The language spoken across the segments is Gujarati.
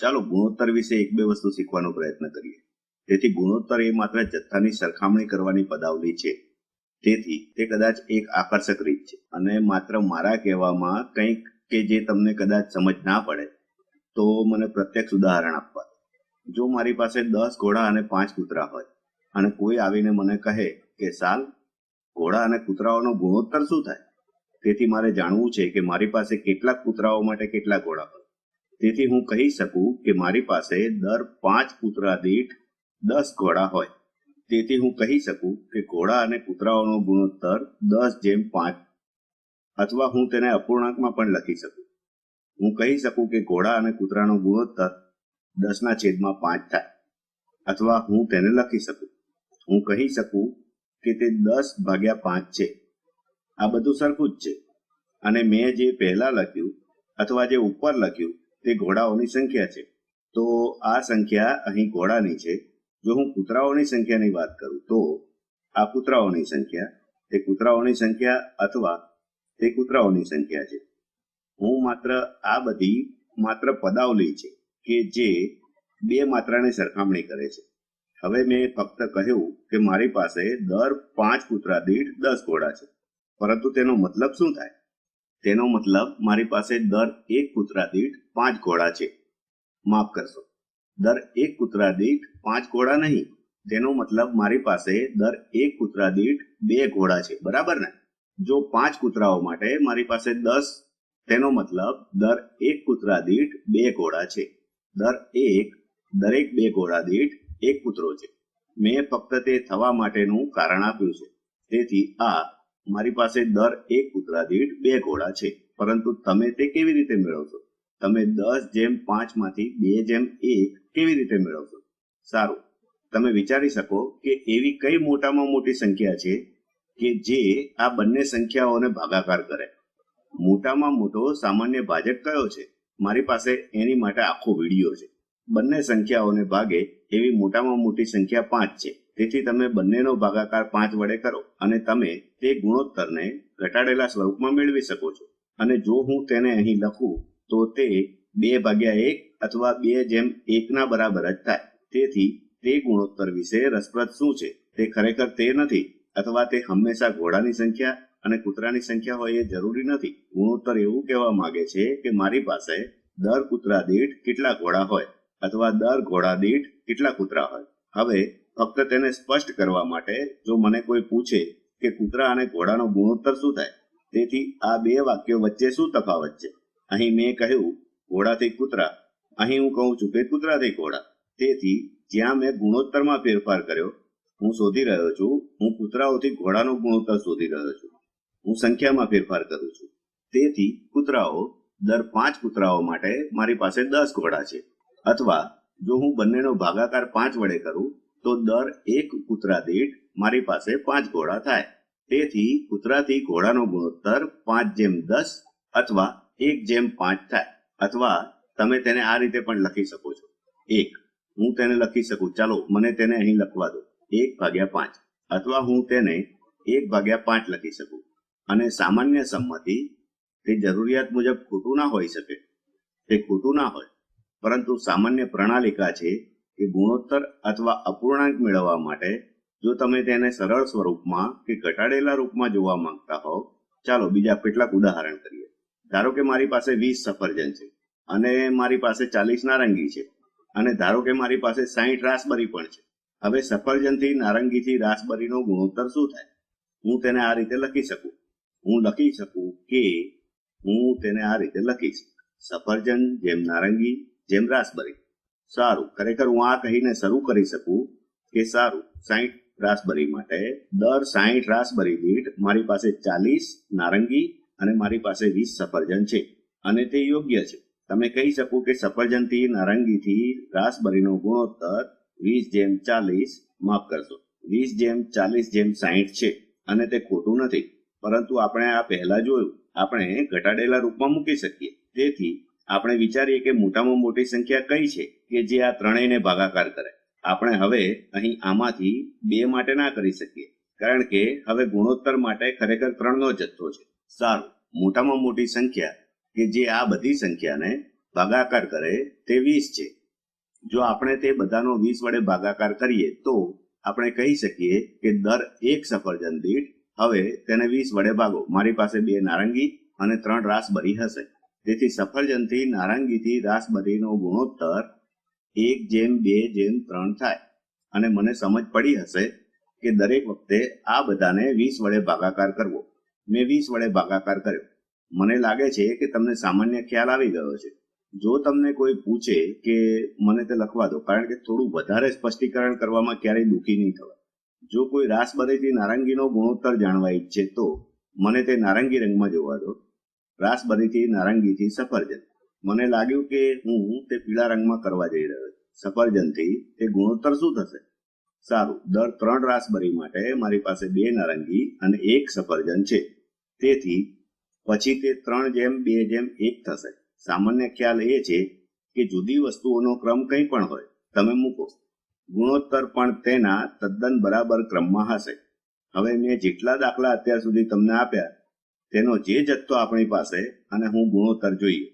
ચાલો ગુણોત્તર વિશે એક બે વસ્તુ શીખવાનો પ્રયત્ન કરીએ. તેથી ગુણોત્તર એ માત્ર જથ્થાની સરખામણી કરવાની પદાવલી છે. તેથી તે કદાચ એક આકર્ષક રીત છે. અને માત્ર મારા કહેવામાં કંઈક કે જે તમને કદાચ સમજ ના પડે, તો મને પ્રત્યક્ષ ઉદાહરણ આપવા જો મારી પાસે દસ ઘોડા અને પાંચ કૂતરા હોય, અને કોઈ આવીને મને કહે કે, સાલ, ઘોડા અને કૂતરાઓનો ગુણોત્તર શું થાય? તેથી મારે જાણવું છે કે મારી પાસે કેટલાક કૂતરાઓ માટે કેટલા ઘોડા હોય. તેથી હું કહી શકું કે મારી પાસે દર પાંચ કૂતરા દીઠ દસ ઘોડા હોય. તેથી હું કહી શકું કે ઘોડા અને કૂતરાઓનો ગુણોત્તર દસ જેમ પાંચ અથવા હું તેને અપૂર્ણાંકમાં પણ લખી શકું. હું કહી શકું કે ઘોડા અને કૂતરાનો ગુણોત્તર દસના છેદમાં પાંચ થાય અથવા હું તેને લખી શકું. હું કહી શકું કે તે દસ ભાગ્યા પાંચ છે. આ બધું સરખું જ છે. અને મેં જે પહેલા લખ્યું અથવા જે ઉપર લખ્યું તે ઘોડાઓની સંખ્યા છે. તો આ સંખ્યા અહીં ઘોડાની છે. જો હું કૂતરાઓની સંખ્યાની વાત કરું, તો આ કૂતરાઓની સંખ્યા તે કૂતરાઓની સંખ્યા અથવા તે કૂતરાઓની સંખ્યા છે. હું માત્ર આ બધી માત્ર પદાવલી છે કે જે બે માત્રાની સરખામણી કરે છે. હવે મેં ફક્ત કહ્યું કે મારી પાસે દર પાંચ કૂતરા દીઠ દસ ઘોડા છે. પરંતુ તેનો મતલબ શું થાય? તેનો મતલબ મારી પાસે દર એક કૂતરા દીઠ પાંચ ઘોડા છે. માફ કરશો. દર એક કૂતરા દીઠ પાંચ ઘોડા નહીં. તેનો મતલબ મારી પાસે દર એક કૂતરા દીઠ બે ઘોડા છે. બરાબર ને? જો પાંચ કૂતરાઓ માટે મારી પાસે દસ, તેનો મતલબ દર એક કૂતરા દીઠ બે ઘોડા છે. દર એક, દરેક બે ઘોડા દીઠ એક કૂતરો છે. મેં ફક્ત તે થવા માટેનું કારણ આપ્યું છે. તેથી આ મારી પાસે દર એક કૂતરા દીઠ બે ઘોડા છે. પરંતુ તમે તે કેવી રીતે મેળવશો? તમે દસ જેમ પાંચમાંથી બે જેમ એક કેવી રીતે મેળવશો? સારું. તમે વિચારી શકો કે એવી કઈ મોટામાં મોટી સંખ્યા છે કે જે આ બંને સંખ્યાઓને ભાગાકાર કરે. મોટામાં મોટો સામાન્ય ભાજક કયો છે? મારી પાસે એની માટે આખો વીડિયો છે. બંને સંખ્યાઓને ભાગે એવી મોટામાં મોટી સંખ્યા પાંચ છે. તેથી તમે બંનેનો ભાગાકાર પાંચ વડે કરો અને તમે તે ગુણોત્તરને ઘટાડેલા સ્વરૂપમાં મેળવી શકો છો. અને જો હું તેને અહીં લખું, તો તે બે ભાગ્યા એક અથવા બે જેમ એકના બરાબર જ થાય. તેથી તે ગુણોત્તર વિશે રસપ્રદ શું છે? તે ખરેખર તે નથી અથવા તે હંમેશા ઘોડાની સંખ્યા અને કૂતરાની સંખ્યા હોય એ જરૂરી નથી. ગુણોત્તર એવું કહેવા માંગે છે કે મારી પાસે દર કૂતરા દીઠ કેટલા ઘોડા હોય અથવા દર ઘોડા દીઠ કેટલા કૂતરા હોય. હવે ફક્ત તેને સ્પષ્ટ કરવા માટે જો મને કોઈ પૂછે કે કૂતરા અને ઘોડાનો ગુણોત્તર શું થાય, તેથી આ બે વાક્યો વચ્ચે શું તફાવત છે? અહીં મેં કહ્યું, ઘોડાથી કૂતરા. અહીં હું કહું છું કે કૂતરાથી ઘોડા. તેથી જ્યાં મેં ગુણોત્તરમાં ફેરફાર કર્યો, હું શોધી રહ્યો છું, હું કૂતરાઓથી ઘોડાનો ગુણોત્તર શોધી રહ્યો છું. હું સંખ્યામાં ફેરફાર કરું છું. તેથી કૂતરાઓ દર પાંચ કૂતરાઓ માટે મારી પાસે દસ ઘોડા છે. અથવા જો હું બંનેનો ભાગાકાર પાંચ વડે કરું તો દર એક કૂતરા દીઠ મારી પાસે પાંચ ઘોડા થાય. તેથી કૂતરાથી ઘોડાનો ગુણોત્તર પાંચ જેમ દસ અથવા એક જેમ પાંચ થાય. અથવા તમે તેને આ રીતે પણ લખી શકો છો. એક, હું તેને લખી શકું. ચાલો, મને તેને અહીં લખવા દો. એક ભાગ્યા પાંચ. અથવા હું તેને એક ભાગ્યા પાંચ લખી શકું. અને સામાન્ય સંમતિ, તે જરૂરિયાત મુજબ ખોટું ના હોઈ શકે. તે ખોટું ના હોય. પરંતુ સામાન્ય પ્રણાલિકા છે કે ગુણોત્તર અથવા અપૂર્ણાંક મેળવવા માટે જો તમે તેને સરળ સ્વરૂપમાં કે ઘટાડેલા રૂપમાં જોવા માંગતા હોવ, ચાલો બીજા કેટલાક ઉદાહરણ કરીએ. ધારો કે મારી પાસે વીસ સફરજન છે અને મારી પાસે ચાલીસ નારંગી છે અને ધારો કે મારી પાસે સાહીઠ રાસબરી પણ છે. હવે સફરજનથી નારંગીથી રાસબરીનો ગુણોત્તર શું થાય? હું તેને આ રીતે લખી શકું. હું લખી શકું કે હું તેને આ રીતે લખીશ. સફરજન જેમ નારંગી, જેમ રાસબરી. સારું. ખરેખર હું આ કહીને શરૂ કરી શકું કે સારું. સાહીઠ રાસબરી માટે દર સાહીઠ રાસબરી દીઠ મારી પાસે ચાલીસ નારંગી અને મારી પાસે વીસ સફરજન છે. અને તે યોગ્ય છે. તમે કહી શકો કે સફરજનથી નારંગીથી રાસબરીનો ગુણોત્તર વીસ જેમ ચાલીસ માફ કરશો. વીસ જેમ ચાલીસ જેમ સાહીઠ છે. અને તે ખોટું નથી. પરંતુ આપણે આ પહેલા જોયું. આપણે ઘટાડેલા રૂપમાં મૂકી શકીએ. તેથી આપણે વિચારીએ કે મોટામાં મોટી સંખ્યા કઈ છે કે જે આ ત્રણેયને ભાગાકાર કરે. આપણે હવે અહીં આમાંથી બે માટે ના કરી શકીએ. કારણ કે હવે ગુણોત્તર માટે ખરેખર ત્રણનો જથ્થો છે. સારું. મોટામાં મોટી સંખ્યા કે જે આ બધી સંખ્યાને ભાગાકાર કરે તે વીસ છે. જો આપણે તે બધાનો વીસ વડે ભાગાકાર કરીએ તો આપણે કહી શકીએ કે દર એક સફરજન દીઠ હવે તેને વીસ વડે ભાગો. મારી પાસે બે નારંગી અને ત્રણ રાસબરી હશે. તેથી સફરજનથી નારંગીથી રાસબરીનો ગુણોત્તર એક જેમ બે જેમ ત્રણ થાય. અને મને સમજ પડી હશે કે દરેક વખતે આ બધાને વીસ વડે ભાગાકાર કરવો. મેં વીસ વડે ભાગાકાર કર્યો. મને લાગે છે કે તમને સામાન્ય ખ્યાલ આવી ગયો છે. જો તમને કોઈ પૂછે કે મને તે લખવા દો, કારણ કે થોડું વધારે સ્પષ્ટીકરણ કરવામાં ક્યારેય દુઃખી નહીં થવાય. જો કોઈ રાસબરીથી નારંગીનો ગુણોત્તર જાણવા ઈચ્છે તો મને તે નારંગી રંગમાં જોવા દો. રાસબરીથી નારંગીથી સફરજન. મને લાગ્યું કે હું તે પીળા રંગમાં કરવા જઈ રહ્યો સફરજનથી તે ગુણોત્તર શું થશે? સારું, દર ત્રણ રાસબરી માટે મારી પાસે બે નારંગી અને એક સફરજન છે. તેથી પછી તે ત્રણ જેમ, બે જેમ એક થશે. સામાન્ય ખ્યાલ એ છે કે જુદી વસ્તુઓનો ક્રમ કંઈ પણ હોય, તમે મૂકો. ગુણોત્તર પણ તેના તદ્દન બરાબર ક્રમમાં હશે. હવે મેં જેટલા દાખલા અત્યાર સુધી તમને આપ્યા તેનો જે જથ્થો આપણી પાસે અને હું ગુણોત્તર જોઈએ.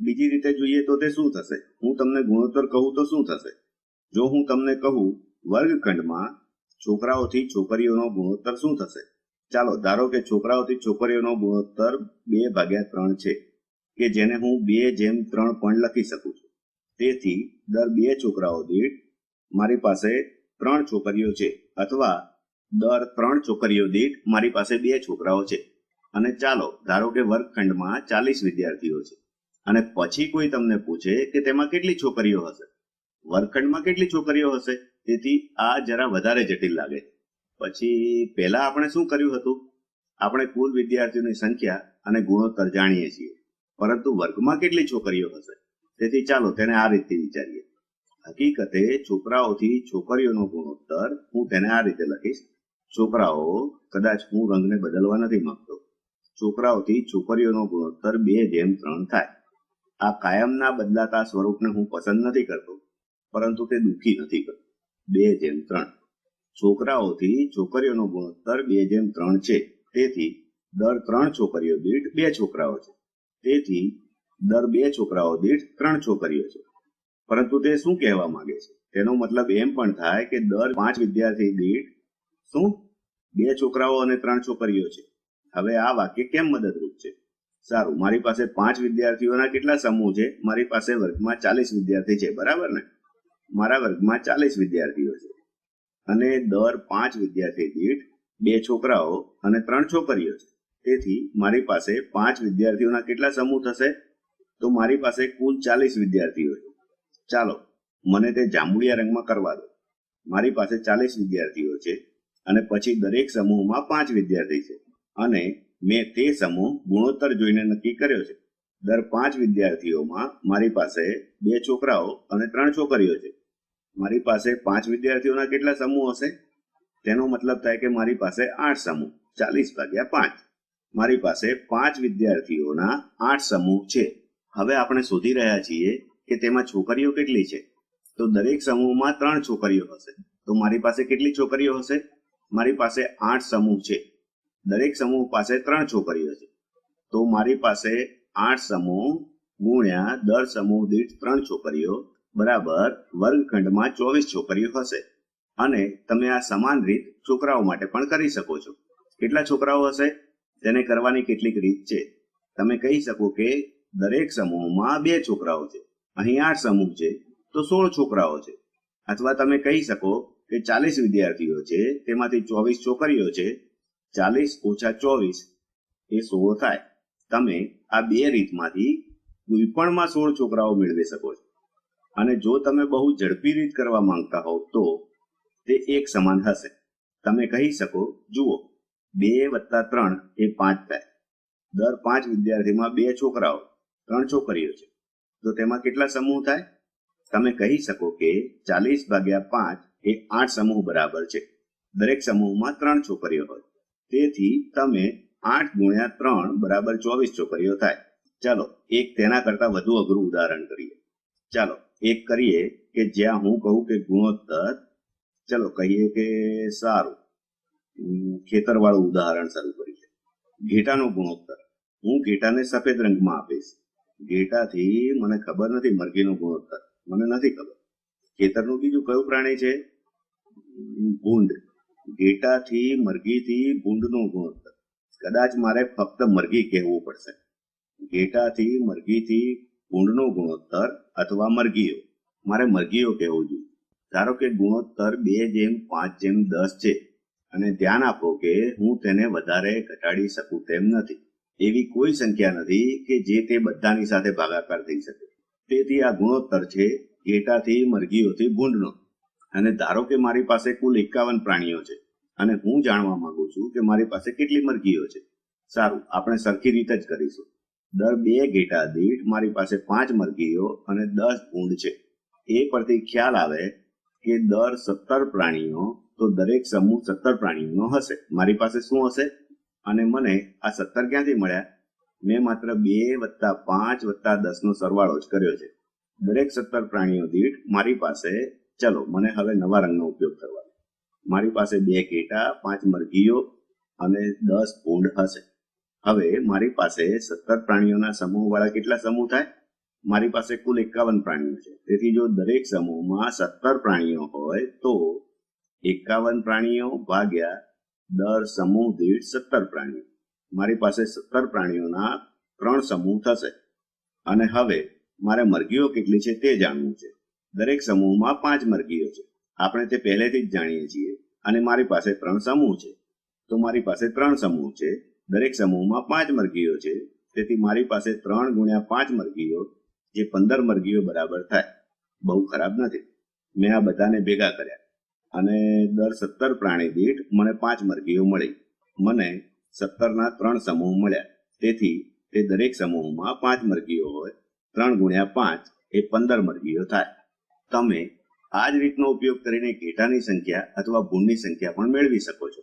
બીજી રીતે જોઈએ તો તે શું થશે? હું તમને ગુણોત્તર કહું તો શું થશે? જો હું તમને કહું વર્ગખંડમાં છોકરાઓથી છોકરીઓનો ગુણોત્તર શું થશે? ચાલો, ધારો કે છોકરાઓથી છોકરીઓનો ગુણોત્તર બે ભાગ્યા ત્રણ છે, કે જેને હું બે જેમ ત્રણ પણ લખી શકું છું. તેથી, દર બે છોકરાઓ દીઠ મારી પાસે ત્રણ છોકરીઓ છે, અથવા દર ત્રણ છોકરીઓ દીઠ મારી પાસે બે છોકરાઓ છે. અને ચાલો, ધારો કે વર્ગખંડમાં ચાલીસ વિદ્યાર્થીઓ છે, અને પછી કોઈ તમને પૂછે કે તેમાં કેટલી છોકરીઓ હશે? વર્ગખંડમાં કેટલી છોકરીઓ હશે? તેથી આ જરા વધારે જટિલ લાગે. પછી પહેલા આપણે શું કર્યું હતું? આપણે કુલ વિદ્યાર્થીઓની સંખ્યા અને ગુણોત્તર જાણીએ છીએ, પરંતુ વર્ગમાં કેટલી છોકરીઓ હશે? તેથી ચાલો તેને આ રીતે વિચારીએ. હકીકતે છોકરાઓથી છોકરીઓનો ગુણોત્તર હું તેને આ રીતે લખીશ. છોકરાઓ, કદાચ હું રંગને બદલવા નથી માંગતો. છોકરાઓથી છોકરીઓનો ગુણોત્તર બે જેમ ત્રણ થાય. આ કાયમના બદલાતા સ્વરૂપને હું પસંદ નથી કરતો, પરંતુ તે દુઃખી નથી કરતો. બે જેમ ત્રણ. છોકરાઓથી છોકરીઓનો ગુણોત્તર બે જેમ ત્રણ છે. તેથી દર ત્રણ છોકરીઓ દીઠ બે છોકરાઓ છે. તેથી દર બે છોકરાઓ દીઠ ત્રણ છોકરીઓ છે. પરંતુ તે શું કહેવા માંગે છે? તેનો મતલબ એમ પણ થાય કે દર પાંચ વિદ્યાર્થી દીઠ શું? બે છોકરાઓ અને ત્રણ છોકરીઓ છે. હવે આ વાક્ય કેમ મદદરૂપ છે? સારું, મારી પાસે પાંચ વિદ્યાર્થીઓના કેટલા સમૂહ છે? મારી પાસે વર્ગમાં ચાલીસ વિદ્યાર્થી છે, બરાબર ને? મારા વર્ગમાં ચાલીસ વિદ્યાર્થીઓ છે. અને દર પાંચ વિદ્યાર્થી દીઠ બે છોકરાઓ અને ત્રણ છોકરીઓ છે. તેથી મારી પાસે પાંચ વિદ્યાર્થીઓના કેટલા સમૂહ થશે? તો મારી પાસે કુલ ચાલીસ વિદ્યાર્થીઓ છે. ચાલો, મને તે જાંબુડિયા રંગમાં કરવા દો. મારી પાસે ચાલીસ વિદ્યાર્થીઓ છે અને પછી દરેક સમૂહમાં પાંચ વિદ્યાર્થી છે. અને મેં તે સમૂહ ગુણોત્તર જોઈને નક્કી કર્યો છે. દર પાંચ વિદ્યાર્થીઓમાં મારી પાસે બે છોકરાઓ અને ત્રણ છોકરીઓ છે. મારી પાસે પાંચ વિદ્યાર્થીઓના કેટલા સમૂહ હશે? તેનો મતલબ થાય કે મારી પાસે આઠ સમૂહ, ચાલીસ ભાગ્યા પાંચ. મારી પાસે પાંચ વિદ્યાર્થીઓના આઠ સમૂહ છે. હવે આપણે શોધી રહ્યા છીએ કે તેમાં છોકરીઓ કેટલી છે. તો દરેક સમૂહમાં ત્રણ છોકરીઓ હશે. તો મારી પાસે કેટલી છોકરીઓ હશે? મારી પાસે આઠ સમૂહ છે. દરેક સમૂહ પાસે ત્રણ છોકરીઓ છે. તો મારી પાસે આઠ સમૂહ ગુણ્યા દર સમૂહ દીઠ ત્રણ છોકરીઓ બરાબર વર્ગખંડમાં ચોવીસ છોકરીઓ હશે. અને તમે આ સમાન રીત છોકરાઓ માટે પણ કરી શકો છો. કેટલા છોકરાઓ હશે? તેને કરવાની કેટલીક રીત છે. તમે કહી શકો કે દરેક સમૂહમાં બે છોકરાઓ છે. અહીં આઠ સમૂહ છે, તો સોળ છોકરાઓ છે. અથવા તમે કહી શકો કે ચાલીસ વિદ્યાર્થીઓ છે, તેમાંથી ચોવીસ છોકરીઓ છે ચાલીસ ઓછા ચોવીસ એ સોળ થાય. તમે આ બે રીતમાંથી કોઈ પણમાં સોળ છોકરાઓ મેળવી શકો છો. અને જો તમે બહુ ઝડપી રીત કરવા માંગતા હોવ તો તે એક સમાન હશે. તમે કહી શકો, જુઓ, બે વત્તા ત્રણ એ પાંચ થાય. દર પાંચ વિદ્યાર્થીમાં બે છોકરાઓ, ત્રણ છોકરીઓ છે. તો તેમાં કેટલા સમૂહ થાય? તમે કહી શકો કે ચાલીસ ભાગ્યા પાંચ એ આઠ સમૂહ બરાબર છે. દરેક સમૂહમાં ત્રણ છોકરીઓ હોય. તેથી તમે આઠ ગુણ્યા ત્રણ બરાબર ચોવીસ છોકરીઓ થાય. ચાલો, એક તેના કરતા વધુ અઘરું ઉદાહરણ કરીએ. ચાલો, એક કરીએ કે જ્યાં હું કહું કે ગુણોત્તર. ચલો, કહીએ કે સારું. ખેતરવાળું ઉદાહરણ શરૂ કરીએ. ઘેટાનો ગુણોત્તર. હું ઘેટાને સફેદ રંગમાં આપીશ. ઘેટાથી મને ખબર નથી મરઘીનો ગુણોત્તર. મને નથી ખબર. ખેતરનું બીજું કયું પ્રાણી છે? ભૂંડ. ઘેટાથી, મરઘીથી ભૂંડનો ગુણોત્તર કદાચ મારે ફક્ત મરઘી કહેવું પડશે. ઘેટાથી, મરઘીથી ભૂંડનો ગુણોત્તર અથવા મરઘીઓ. મારે મરઘીઓ કહેવું જોઈએ. ધારો કે ગુણોત્તર બે જેમ, પાંચ જેમ, દસ છે. અને ધ્યાન આપો કે હું તેને વધારે ઘટાડી શકું તેમ નથી. એવી કોઈ સંખ્યા નથી કે જે તે બધાની સાથે ભાગાકાર થઈ શકે. તેથી આ ગુણોત્તર છે, ઘેટાથી, મરઘીઓથી ભૂંડનો અને ધારો કે મારી પાસે કુલ એકાવન પ્રાણીઓ છે, અને હું જાણવા માંગુ છું કે મારી પાસે કેટલી મરઘીઓ છે. સારું, આપણે સરખી રીતે જ કરીશું. દર બે ઘેટા દીઠ મારી પાસે પાંચ મરઘીઓ અને દસ ભૂંડ છે. એ પરથી ખ્યાલ આવે કે દર સત્તર પ્રાણીઓ, તો દરેક સમૂહ સત્તર પ્રાણીઓનો હશે. મારી પાસે શું હશે? અને મને આ સત્તર ક્યાંથી મળ્યા? મેં માત્ર બે વત્તા પાંચ વત્તા દસનો સરવાળો જ કર્યો છે. દરેક સત્તર પ્રાણીઓ દીઠ મારી પાસે ચલો, મને હવે નવા રંગનો ઉપયોગ કરવાનો મારી પાસે બે કેટા, પાંચ મરઘીઓ અને દસ પૂંડ હશે. હવે મારી પાસે સત્તર પ્રાણીઓના સમૂહવાળા કેટલા સમૂહ થાય? મારી પાસે કુલ એકાવન પ્રાણીઓ છે. તેથી જો દરેક સમૂહમાં સત્તર પ્રાણીઓ હોય, તો એકાવન પ્રાણીઓ ભાગ્યા દર સમૂહ દીઠ સત્તર પ્રાણીઓ. મારી પાસે સત્તર પ્રાણીઓના ત્રણ સમૂહ થશે. અને હવે મારે મરઘીઓ કેટલી છે તે જાણવું છે. દરેક સમૂહમાં પાંચ મરઘીઓ છે. આપણે તે પહેલેથી જ જાણીએ છીએ અને મારી પાસે ત્રણ સમૂહ છે. તો મારી પાસે ત્રણ સમૂહ છે. દરેક સમૂહમાં પાંચ મરઘીઓ છે. તેથી મારી પાસે ત્રણ ગુણ્યા પાંચ મરઘીઓ જે પંદર મરઘીઓ બરાબર થાય. બહુ ખરાબ નથી. મેં આ બધાને ભેગા કર્યા. અને દર સત્તર પ્રાણી દીઠ મને પાંચ મરઘીઓ મળી. મને સત્તરના ત્રણ સમૂહ મળ્યા. તેથી તે દરેક સમૂહમાં પાંચ મરઘીઓ હોય. ત્રણ ગુણ્યા પાંચ એ પંદર મરઘીઓ થાય. તમે આ જ રીતનો ઉપયોગ કરીને ઘેટાની સંખ્યા અથવા ભૂંડની સંખ્યા પણ મેળવી શકો છો.